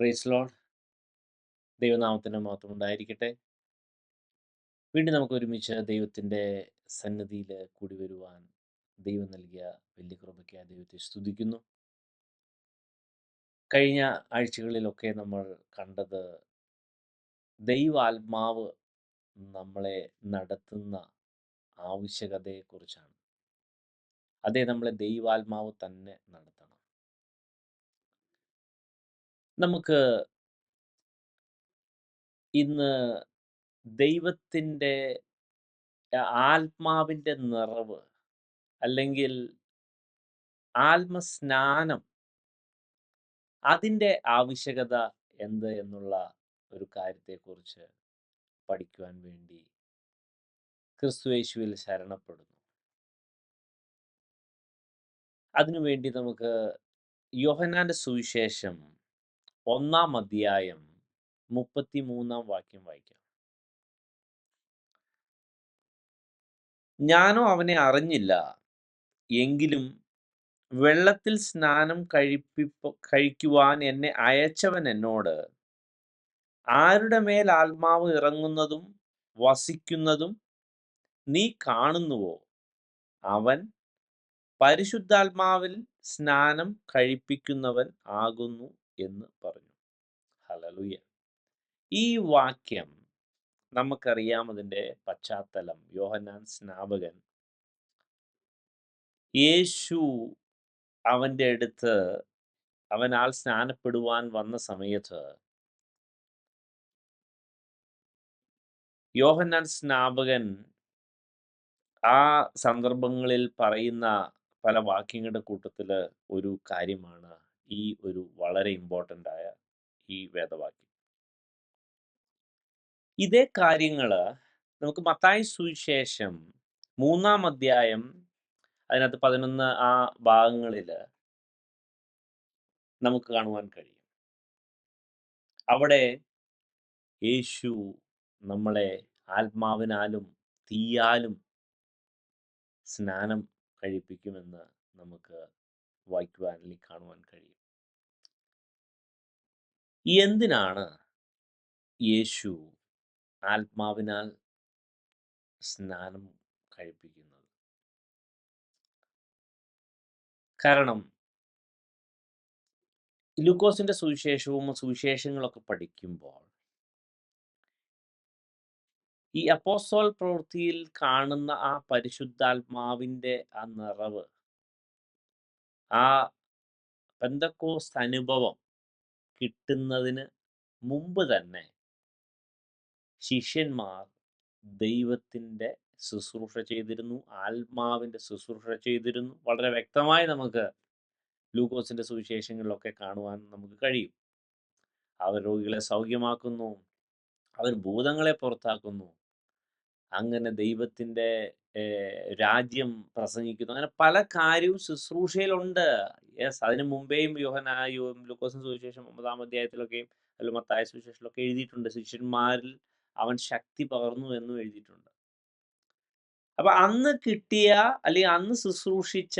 Price load ദൈവനാമത്തിന്റെ മാത്രം ഉണ്ടായിരിക്കട്ടെ. വീണ്ടും നമുക്ക് ഒരുമിച്ച് ദൈവത്തിന്റെ സന്നിധിയിൽ കൂടി വരുവാൻ ദൈവം നൽകിയ വലിയ കൃപയ്ക്ക് ദൈവത്തെ സ്തുതിക്കുന്നു. കഴിഞ്ഞ ആഴ്ചകളിലൊക്കെ നമ്മൾ കണ്ടത് ദൈവാത്മാവ് നമ്മളെ നടത്തുന്ന ആവശ്യകതയെക്കുറിച്ചാണ്. അതേ നമ്മളെ ദൈവാത്മാവ് തന്നെ നടത്തണം നമുക്ക് ഇന്ന് ദൈവത്തിന്റെ ആത്മാവിന്റെ നിറവ് അല്ലെങ്കിൽ ആത്മസ്നാനം അതിന്റെ ആവശ്യകത എന്ത് എന്നുള്ള ഒരു കാര്യത്തെക്കുറിച്ച് പഠിക്കുവാൻ വേണ്ടി ക്രിസ്തുവേശുവിൽ ശരണപ്പെടുന്നു. അതിനുവേണ്ടി നമുക്ക് യോഹനാന്റെ സുവിശേഷം ഒന്നാം അധ്യായം മുപ്പത്തി മൂന്നാം വാക്യം വായിക്കാം. ഞാനോ അവനെ അറിഞ്ഞില്ല. എങ്കിലും വെള്ളത്തിൽ സ്നാനം കഴിപ്പിപ്പ കഴിക്കുവാൻ എന്നെ അയച്ചവൻ എന്നോട് ആരുടെ മേൽ ആത്മാവ് ഇറങ്ങുന്നതും വസിക്കുന്നതും നീ കാണുന്നുവോ? അവൻ പരിശുദ്ധാത്മാവിൽ സ്നാനം കഴിപ്പിക്കുന്നവൻ ആകുന്നു എന്ന് പറഞ്ഞു. ഹലലുയ ഈ വാക്യം നമുക്കറിയാം അതിന്റെ പശ്ചാത്തലം. യോഹന്നാൻ സ്നാപകൻ യേശു അവന്റെ അടുത്ത് അവനാൽ സ്നാനപ്പെടുവാൻ വന്ന സമയത്ത് യോഹന്നാൻ സ്നാപകൻ ആ സന്ദർഭങ്ങളിൽ പറയുന്ന പല വാക്യങ്ങളുടെ കൂട്ടത്തിൽ ഒരു കാര്യമാണ്. ഈ ഒരു വളരെ ഇമ്പോർട്ടന്റ് ആയ ഈ വേദവാക്യം. ഇതേ കാര്യങ്ങൾ നമുക്ക് മത്തായ സുവിശേഷം മൂന്നാം അധ്യായം അതിനകത്ത് പതിനൊന്ന് ആ ഭാഗങ്ങളിൽ നമുക്ക് കാണുവാൻ കഴിയും. അവിടെ യേശു നമ്മളെ ആത്മാവിനാലും തീയാലും സ്നാനം കഴിപ്പിക്കുമെന്ന് നമുക്ക് വായിക്കുവാൻ അല്ലെങ്കിൽ കാണുവാൻ കഴിയും. എന്തിനാണ് യേശു ആത്മാവിനാൽ സ്നാനം കഴിപ്പിക്കുന്നത്? കാരണം ലൂക്കോസിന്റെ സുവിശേഷവും സുവിശേഷങ്ങളൊക്കെ പഠിക്കുമ്പോൾ ഈ അപ്പോസ്തോൽ പ്രവൃത്തിയിൽ കാണുന്ന ആ പരിശുദ്ധാത്മാവിന്റെ ആ നിറവ് ആ പെന്തക്കോസ് അനുഭവം കിട്ടുന്നതിന് മുമ്പ് തന്നെ ശിഷ്യന്മാർ ദൈവത്തിന്റെ ശുശ്രൂഷ ചെയ്തിരുന്നു ആത്മാവിന്റെ ശുശ്രൂഷ ചെയ്തിരുന്നു. വളരെ വ്യക്തമായി നമുക്ക് ഗ്ലൂക്കോസിന്റെ സുവിശേഷങ്ങളിലൊക്കെ കാണുവാൻ നമുക്ക് കഴിയും. അവർ രോഗികളെ സൗഖ്യമാക്കുന്നു അവർ ഭൂതങ്ങളെ പുറത്താക്കുന്നു. അങ്ങനെ ദൈവത്തിന്റെ രാജ്യം പ്രസംഗിക്കുന്നു. അങ്ങനെ പല കാര്യവും ശുശ്രൂഷയിലുണ്ട്. യെസ് അതിന് മുമ്പേയും യോഹനായും ലൂക്കോസിന് സുവിശേഷം ഒമ്പതാം അധ്യായത്തിലൊക്കെയും അല്ല മത്തായ സുവിശേഷത്തിലൊക്കെ എഴുതിയിട്ടുണ്ട്. ശിഷ്യന്മാരിൽ അവൻ ശക്തി പകർന്നു എന്നും എഴുതിയിട്ടുണ്ട്. അപ്പൊ അന്ന് കിട്ടിയ അല്ലെങ്കിൽ അന്ന് ശുശ്രൂഷിച്ച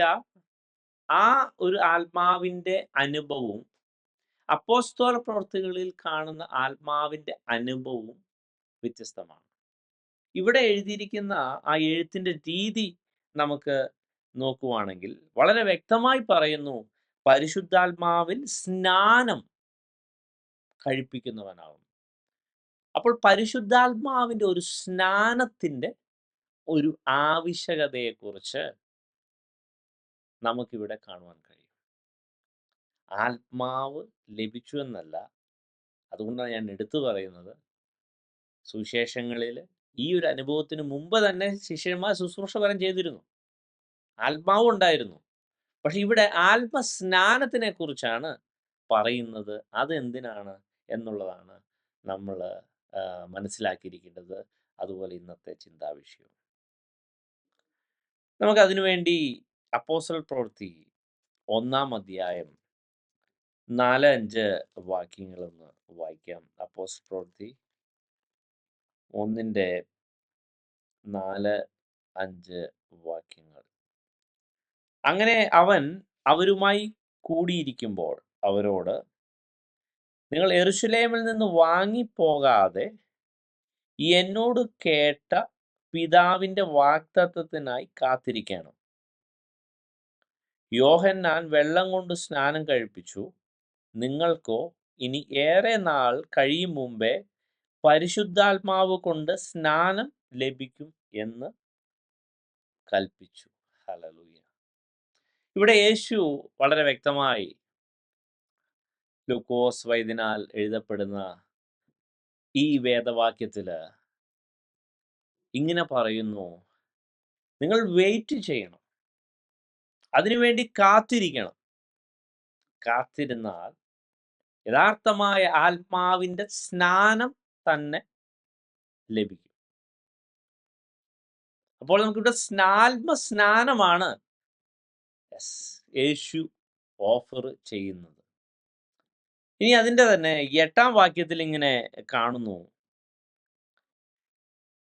ആ ഒരു ആത്മാവിന്റെ അനുഭവവും അപ്പോസ്തോല പ്രവർത്തികളിൽ കാണുന്ന ആത്മാവിന്റെ അനുഭവവും വ്യത്യസ്തമാണ്. ഇവിടെ എഴുതിയിരിക്കുന്ന ആ എഴുത്തിന്റെ രീതി നമുക്ക് നോക്കുവാണെങ്കിൽ വളരെ വ്യക്തമായി പറയുന്നു പരിശുദ്ധാത്മാവിൽ സ്നാനം കഴിപ്പിക്കുന്നവനാകും അപ്പോൾ പരിശുദ്ധാത്മാവിന്റെ ഒരു സ്നാനത്തിന്റെ ഒരു ആവശ്യകതയെക്കുറിച്ച് നമുക്കിവിടെ കാണുവാൻ കഴിയും. ആത്മാവ് ലഭിച്ചു എന്നല്ല അതുകൊണ്ടാണ് ഞാൻ എടുത്തു പറയുന്നത്. സുവിശേഷങ്ങളിൽ ഈ ഒരു അനുഭവത്തിന് മുമ്പ് തന്നെ ശിഷ്യന്മാർ ശുശ്രൂഷ പരം ചെയ്തിരുന്നു. ആത്മാവ് ഉണ്ടായിരുന്നു. പക്ഷെ ഇവിടെ ആത്മസ്നാനത്തിനെ കുറിച്ചാണ് പറയുന്നത്. അതെന്തിനാണ് എന്നുള്ളതാണ് നമ്മൾ മനസ്സിലാക്കിയിരിക്കേണ്ടത്. അതുപോലെ ഇന്നത്തെ ചിന്താവിഷയം നമുക്ക് അതിനുവേണ്ടി അപ്പോസൽ പ്രവൃത്തി ഒന്നാം അധ്യായം നാല് അഞ്ച് വാക്യങ്ങളൊന്ന് വായിക്കാം. അപ്പോസൽ പ്രവൃത്തി ഒന്നിന്റെ നാല് അഞ്ച് വാക്യങ്ങൾ. അങ്ങനെ അവൻ അവരുമായി കൂടിയിരിക്കുമ്പോൾ അവരോട് നിങ്ങൾ എറുശലേമിൽ നിന്ന് വാങ്ങിപ്പോകാതെ എന്നോട് കേട്ട പിതാവിന്റെ വാക്തത്വത്തിനായി കാത്തിരിക്കണം. യോഹന്നാൻ വെള്ളം കൊണ്ട് സ്നാനം കഴിപ്പിച്ചു. നിങ്ങൾക്കോ ഇനി ഏറെ നാൾ കഴിയും മുമ്പേ പരിശുദ്ധാത്മാവ് കൊണ്ട് സ്നാനം ലഭിക്കും എന്ന് കൽപ്പിച്ചു. ഹലലൂയ ഇവിടെ യേശു വളരെ വ്യക്തമായി ലുക്കോസ് വൈദ്യനാൽ എഴുതപ്പെടുന്ന ഈ വേദവാക്യത്തിൽ ഇങ്ങനെ പറയുന്നു നിങ്ങൾ വെയിറ്റ് ചെയ്യണം. അതിനുവേണ്ടി കാത്തിരിക്കണം. കാത്തിരുന്നാൽ യഥാർത്ഥമായ ആത്മാവിന്റെ സ്നാനം തന്നെ ലഭിക്കും. അപ്പോൾ നമുക്കിവിടെ സ്നാത്മ സ്നാനമാണ് യേശു ഓഫർ ചെയ്യുന്നത്. ഇനി അതിന്റെ തന്നെ എട്ടാം വാക്യത്തിൽ ഇങ്ങനെ കാണുന്നു.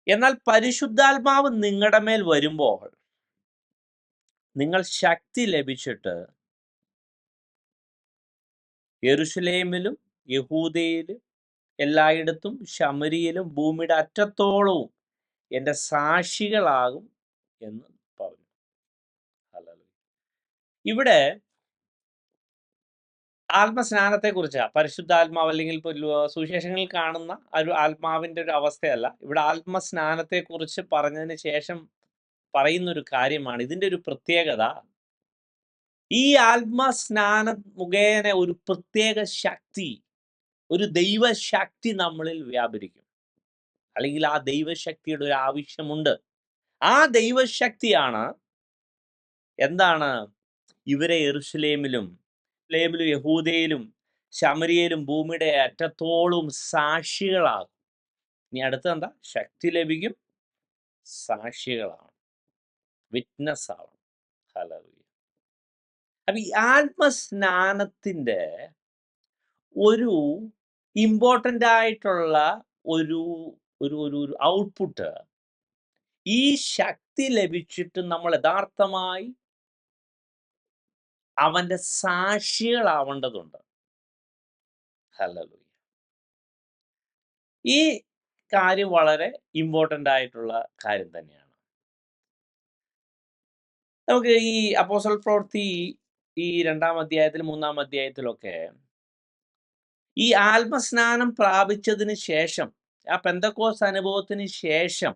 എന്നാൽ പരിശുദ്ധാത്മാവ് നിങ്ങളുടെ മേൽ വരുമ്പോൾ നിങ്ങൾ ശക്തി ലഭിച്ചിട്ട് യെരുഷലേമിലും യഹൂദയിലും എല്ലായിടത്തും ശമരിയിലും ഭൂമിയുടെ അറ്റത്തോളവും എന്റെ സാക്ഷികളാകും എന്ന് പറഞ്ഞു. ഇവിടെ ആത്മസ്നാനത്തെ കുറിച്ചാ പരിശുദ്ധാത്മാവ് അല്ലെങ്കിൽ സുവിശേഷങ്ങളിൽ കാണുന്ന ഒരു ആത്മാവിന്റെ ഒരു അവസ്ഥയല്ല. ഇവിടെ ആത്മസ്നാനത്തെ കുറിച്ച് പറഞ്ഞതിന് ശേഷം പറയുന്ന ഒരു കാര്യമാണ്. ഇതിന്റെ ഒരു പ്രത്യേകത ഈ ആത്മസ്നാനം മുഖേന ഒരു പ്രത്യേക ശക്തി ഒരു ദൈവശക്തി നമ്മളിൽ വ്യാപരിക്കും. അല്ലെങ്കിൽ ആ ദൈവശക്തിയുടെ ഒരു ആവശ്യമുണ്ട്. ആ ദൈവശക്തിയാണ് എന്താണ്? ഇവരെ എറുസലേമിലും ലേബിലും യഹൂദയിലും ശമരിയയിലും ഭൂമിയുടെ അറ്റത്തോളം സാക്ഷികളാകും. ഇനി അടുത്ത എന്താ? ശക്തി ലഭിക്കും സാക്ഷികളാണ്. വിറ്റ്നസ് ആവണം. ഹല്ലേലൂയ അപ്പൊ ഈ ആത്മസ്നാനത്തിന്റെ ഒരു ഇമ്പോർട്ടന്റ് ആയിട്ടുള്ള ഒരു ഒരു ഒരു ഒരു ഔട്ട്പുട്ട് ഈ ശക്തി ലഭിച്ചിട്ട് നമ്മൾ യഥാർത്ഥമായി അവന്റെ സാക്ഷികളാവേണ്ടതുണ്ട്. ഹല്ലേലൂയ ഈ കാര്യം വളരെ ഇമ്പോർട്ടന്റ് ആയിട്ടുള്ള കാര്യം തന്നെയാണ്. നമുക്ക് ഈ അപ്പോസൽ പ്രവൃത്തി ഈ രണ്ടാം അധ്യായത്തിൽ മൂന്നാം അധ്യായത്തിലൊക്കെ ഈ ആത്മസ്നാനം പ്രാപിച്ചതിന് ശേഷം ആ പെന്തക്കോസ് അനുഭവത്തിന് ശേഷം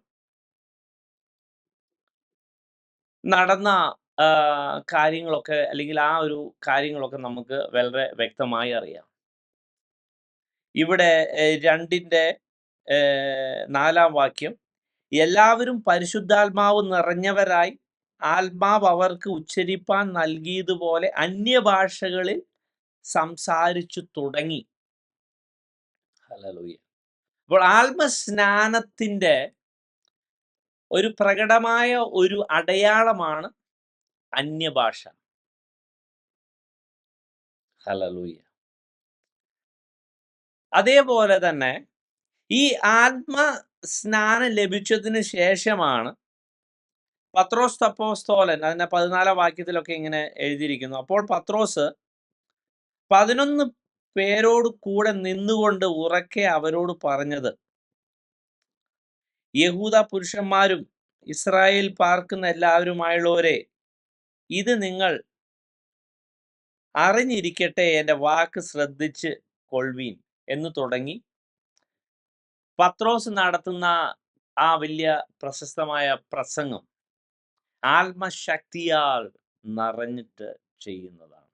നടന്ന കാര്യങ്ങളൊക്കെ അല്ലെങ്കിൽ ആ ഒരു കാര്യങ്ങളൊക്കെ നമുക്ക് വളരെ വ്യക്തമായി അറിയാം. ഇവിടെ രണ്ടിന്റെ നാലാം വാക്യം എല്ലാവരും പരിശുദ്ധാത്മാവ് നിറഞ്ഞവരായി ആത്മാവ് അവർക്ക് ഉച്ചരിപ്പാൻ നൽകിയതുപോലെ അന്യഭാഷകളിൽ സംസാരിച്ചു തുടങ്ങി. ഹല്ലേലൂയ അപ്പോൾ ആത്മസ്നാനത്തിന്റെ ഒരു പ്രകടമായ ഒരു അടയാളമാണ് അന്യഭാഷ. ഹല്ലേലൂയ അതേപോലെ തന്നെ ഈ ആത്മ സ്നാനം ലഭിച്ചതിന് ശേഷമാണ് പത്രോസ് തപ്പോസ്തോലൻ അതിന്റെ പതിനാലാം വാക്യത്തിലൊക്കെ ഇങ്ങനെ എഴുതിയിരിക്കുന്നു. അപ്പോൾ പത്രോസ് പതിനൊന്ന് പേരോട് കൂടെ നിന്നുകൊണ്ട് ഉറക്കെ അവരോട് പറഞ്ഞത്. യഹൂദ പുരുഷന്മാരും ഇസ്രായേൽ പാർക്കുന്ന എല്ലാവരുമായുള്ളവരെ ഇത് നിങ്ങൾ അറിഞ്ഞിരിക്കട്ടെ എന്റെ വാക്ക് ശ്രദ്ധിച്ച് കൊൾവീൻ എന്ന് തുടങ്ങി. പത്രോസ് നടത്തുന്ന ആ വലിയ പ്രശസ്തമായ പ്രസംഗം ആത്മശക്തിയാൽ നിറഞ്ഞിട്ട് ചെയ്യുന്നതാണ്.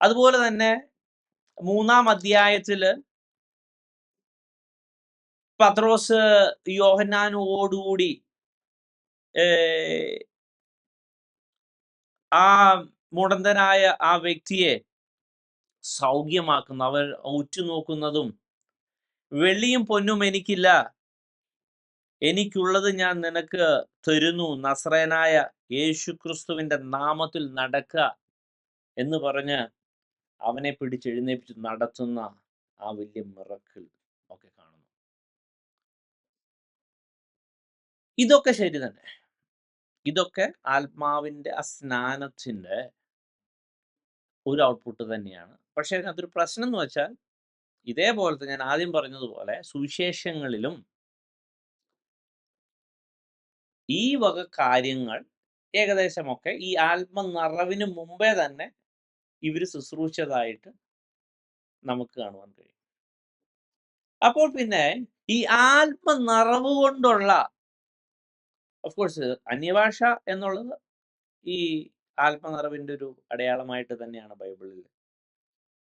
അതുപോലെ തന്നെ മൂന്നാം അധ്യായത്തിൽ പത്രോസ് യോഹന്നാനോടുകൂടി ആ മുടന്തനായ ആ വ്യക്തിയെ സൗഖ്യമാക്കുന്നു. അവർ ഉറ്റുനോക്കുന്നതും വെള്ളിയും പൊന്നും എനിക്കില്ല. എനിക്കുള്ളത് ഞാൻ നിനക്ക് തരുന്നു. നസ്രേനായ യേശുക്രിസ്തുവിന്റെ നാമത്തിൽ നടക്കുക എന്ന് പറഞ്ഞ് അവനെ പിടിച്ചെഴുന്നേപ്പിച്ച് നടത്തുന്ന ആ വലിയ മിറക്കിൾ ഒക്കെ കാണുന്നു. ഇതൊക്കെ ശരി തന്നെ. ഇതൊക്കെ ആത്മാവിന്റെ ആ സ്നാനത്തിന്റെ ഒരു ഔട്ട്പുട്ട് തന്നെയാണ്. പക്ഷേ അതൊരു പ്രശ്നം എന്ന് വെച്ചാൽ ഇതേപോലത്തെ ഞാൻ ആദ്യം പറഞ്ഞതുപോലെ സുവിശേഷങ്ങളിലും ഈ വക കാര്യങ്ങൾ ഏകദേശമൊക്കെ ഈ ആത്മനിറവിന് മുമ്പേ തന്നെ ഇവർ ശുശ്രൂഷിച്ചതായിട്ട് നമുക്ക് കാണുവാൻ കഴിയും. അപ്പോൾ പിന്നെ ഈ ആത്മനിറവ് കൊണ്ടുള്ള ഓഫ് കോഴ്സ് അന്യഭാഷ എന്നുള്ളത് ഈ ആത്മനിറവിന്റെ ഒരു അടയാളമായിട്ട് തന്നെയാണ് ബൈബിളിൽ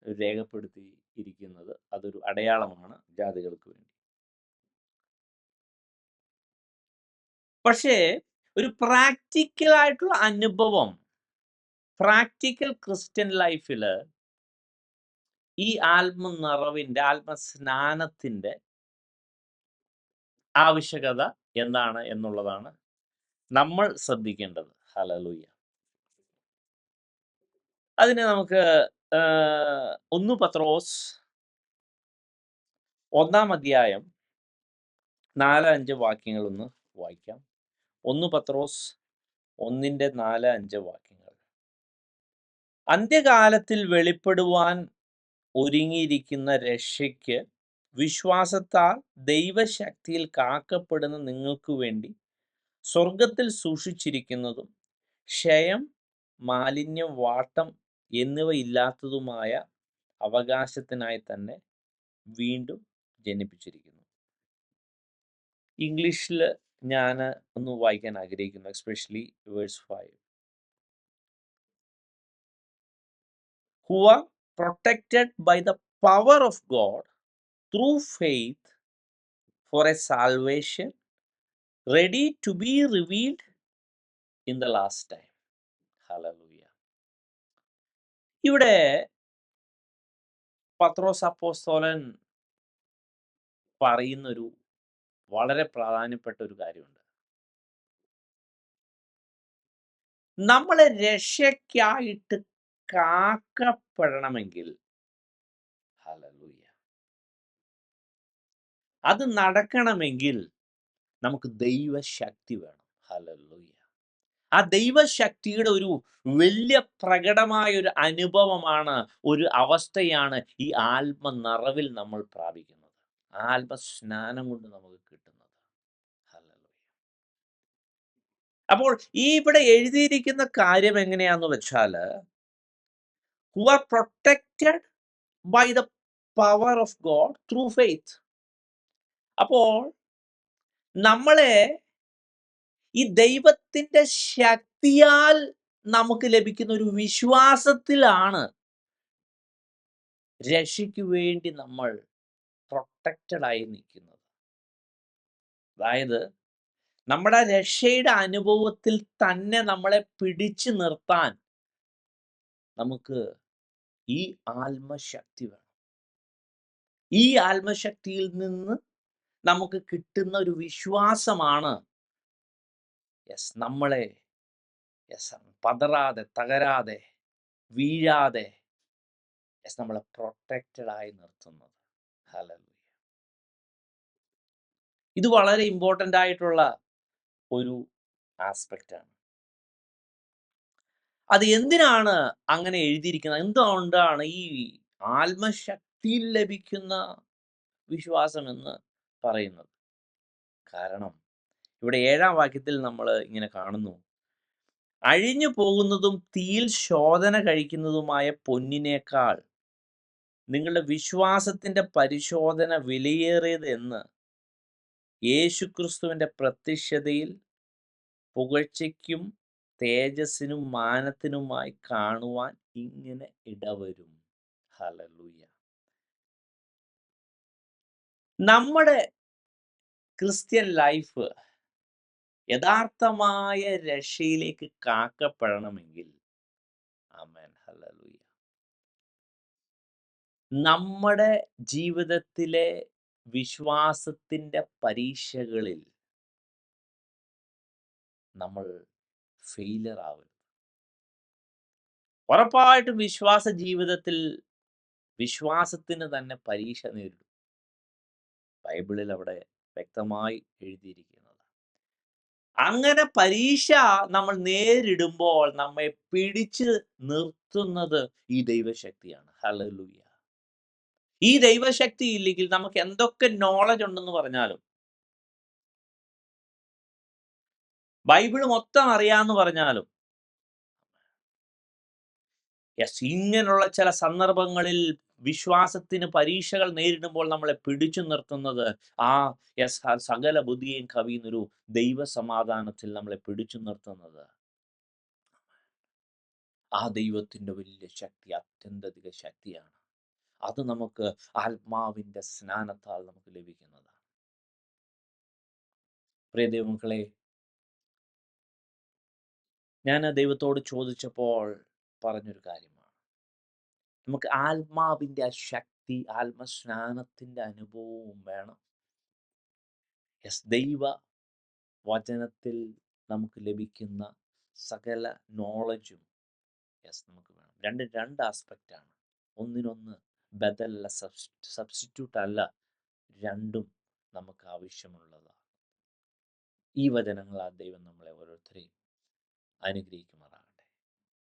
രേഖപ്പെടുത്തിയിരിക്കുന്നത്. അതൊരു അടയാളമാണ് ജാതികൾക്ക് വേണ്ടി. പക്ഷേ ഒരു പ്രാക്ടിക്കൽ ആയിട്ടുള്ള അനുഭവം പ്രാക്ടിക്കൽ ക്രിസ്ത്യൻ ലൈഫിൽ ഈ ആത്മനിറവിന്റെ ആത്മസ്നാനത്തിന്റെ ആവശ്യകത എന്താണ് എന്നുള്ളതാണ് നമ്മൾ ശ്രദ്ധിക്കേണ്ടത്. ഹലലൂയ അതിന് നമുക്ക് ഒന്ന് പത്രോസ് ഒന്നാം അധ്യായം നാല് അഞ്ച് വാക്യങ്ങൾ ഒന്ന് വായിക്കാം. ഒന്ന് പത്രോസ് ഒന്നിന്റെ നാല് അഞ്ച് വാക്യങ്ങൾ. അന്ത്യകാലത്തിൽ വെളിപ്പെടുവാൻ ഒരുങ്ങിയിരിക്കുന്ന രക്ഷയ്ക്ക് വിശ്വാസത്താൽ ദൈവശക്തിയിൽ കാക്കപ്പെടുന്ന നിങ്ങൾക്ക് വേണ്ടി സ്വർഗത്തിൽ സൂക്ഷിച്ചിരിക്കുന്നതും ക്ഷയം മാലിന്യം വാട്ടം എന്നിവ ഇല്ലാത്തതുമായ അവകാശത്തിനായി തന്നെ വീണ്ടും ജനിപ്പിച്ചിരിക്കുന്നു. ഇംഗ്ലീഷിൽ ഞാൻ ഒന്ന് വായിക്കാൻ ആഗ്രഹിക്കുന്നു especially verse five who are protected by the power of God through faith for a salvation ready to be revealed in the last time. Hallelujah. ഇവിടെ പത്രോസ് അപ്പോസ്തോലൻ പറയുന്നൊരു വളരെ പ്രാധാന്യപ്പെട്ട ഒരു കാര്യമുണ്ട് നമ്മളെ രക്ഷയ്ക്കായിട്ട് കാക്കപ്പെടണമെങ്കിൽ അത് നടക്കണമെങ്കിൽ നമുക്ക് ദൈവശക്തി വേണം. ഹല്ലേലൂയ. ആ ദൈവശക്തിയുടെ ഒരു വലിയ പ്രകടമായ ഒരു അനുഭവമാണ് ഒരു അവസ്ഥയാണ് ഈ ആത്മനിറവിൽ നമ്മൾ പ്രാപിക്കുന്നത്. ആത്മസ്നാനം കൊണ്ട് നമുക്ക് കിട്ടുന്നത്. അപ്പോൾ ഈ ഇവിടെ എഴുതിയിരിക്കുന്ന കാര്യം എങ്ങനെയാന്ന് വെച്ചാൽ who are protected by the power of God through faith അപ്പോൾ നമ്മളെ ഈ ദൈവത്തിന്റെ ശക്തിയാൽ നമുക്ക് ലഭിക്കുന്ന ഒരു വിശ്വാസത്തിലാണ് രക്ഷയ്ക്ക് വേണ്ടി നമ്മൾ പ്രൊട്ടക്റ്റഡ് ആയി നിൽക്കുന്നത്. അതായത് നമ്മുടെ രക്ഷയുടെ അനുഭവത്തിൽ തന്നെ നമ്മളെ പിടിച്ചു നിർത്താൻ നമുക്ക് ഈ ആത്മശക്തി വേണം. ഈ ആത്മശക്തിയിൽ നിന്ന് നമുക്ക് കിട്ടുന്ന ഒരു വിശ്വാസമാണ് യെസ് നമ്മളെ യെസ് പതറാതെ തകരാതെ വീഴാതെ യെസ് നമ്മളെ പ്രൊട്ടക്റ്റഡ് ആയി നിർത്തുന്നത്. ഹല്ലേലൂയ ഇത് വളരെ ഇമ്പോർട്ടന്റ് ആയിട്ടുള്ള ഒരു ആസ്പെക്റ്റാണ് അത് എന്തിനാണ് അങ്ങനെ എഴുതിയിരിക്കുന്നത്? എന്തുകൊണ്ടാണ് ഈ ആത്മശക്തിയിൽ ലഭിക്കുന്ന വിശ്വാസം എന്ന് പറയുന്നത്? കാരണം ഇവിടെ ഏഴാം വാക്യത്തിൽ നമ്മൾ ഇങ്ങനെ കാണുന്നു. അഴിഞ്ഞു പോകുന്നതും തീയിൽ ശോധന കഴിക്കുന്നതുമായ പൊന്നിനേക്കാൾ നിങ്ങളുടെ വിശ്വാസത്തിന്റെ പരിശോധന വിലയേറിയത് എന്ന് യേശുക്രിസ്തുവിന്റെ പ്രത്യക്ഷതയിൽ പുകഴ്ചയ്ക്കും തേജസ്സിനും മാനത്തിനുമായി കാണുവാൻ ഇങ്ങനെ ഇടവരും. ഹലലൂയ നമ്മുടെ ക്രിസ്ത്യൻ ലൈഫ് യഥാർത്ഥമായ രക്ഷയിലേക്ക് കാക്കപ്പെടണമെങ്കിൽ ആമേൻ നമ്മുടെ ജീവിതത്തിലെ വിശ്വാസത്തിന്റെ പരീക്ഷകളിൽ നമ്മൾ ഫെയിലർ ആവരുത്. ഉറപ്പായിട്ടും വിശ്വാസ ജീവിതത്തിൽ വിശ്വാസത്തിന് തന്നെ പരീക്ഷ നേരിടും. ബൈബിളിൽ അവിടെ വ്യക്തമായി എഴുതിയിരിക്കുന്നത്. അങ്ങനെ പരീക്ഷ നമ്മൾ നേരിടുമ്പോൾ നമ്മെ പിടിച്ച് നിർത്തുന്നത് ഈ ദൈവശക്തിയാണ്. ഹല്ലേലൂയ. ഈ ദൈവശക്തി ഇല്ലെങ്കിൽ നമുക്ക് എന്തൊക്കെ നോളജ് ഉണ്ടെന്ന് പറഞ്ഞാലും ബൈബിൾ മൊത്തം അറിയാന്ന് പറഞ്ഞാലും. യെസ് ഇങ്ങനെയുള്ള ചില സന്ദർഭങ്ങളിൽ വിശ്വാസത്തിന് പരീക്ഷകൾ നേരിടുമ്പോൾ നമ്മളെ പിടിച്ചു നിർത്തുന്നത് ആ യെസ് സകല ബുദ്ധിയും കവിയുന്നൊരു ദൈവ സമാധാനത്തിൽ നമ്മളെ പിടിച്ചു നിർത്തുന്നത്. ആ ദൈവത്തിന്റെ വലിയ ശക്തി അത്യന്തധിക ശക്തിയാണ്. അത് നമുക്ക് ആത്മാവിന്റെ സ്നാനത്താൽ നമുക്ക് ലഭിക്കുന്നതാണ്. പ്രിയ ദൈവമക്കളെ ഞാൻ ദൈവത്തോട് ചോദിച്ചപ്പോൾ പറഞ്ഞൊരു കാര്യമാണ്. നമുക്ക് ആത്മാവിന്റെ ആ ശക്തി ആത്മസ്നാനത്തിന്റെ അനുഭവവും വേണം. യെസ് ദൈവ വചനത്തിൽ നമുക്ക് ലഭിക്കുന്ന സകല നോളജും യെസ് നമുക്ക് വേണം. രണ്ട് രണ്ട് ആസ്പെക്റ്റാണ് ഒന്നിനൊന്ന് ബദലല്ല സബ്സ്റ്റിറ്റ്യൂട്ട് അല്ല രണ്ടും നമുക്ക് ആവശ്യമുള്ളതാണ്. ഈ വചനങ്ങളാണ് ദൈവം നമ്മളെ ഓരോരുത്തരെയും അനുഗ്രഹിക്കുമാറാണ്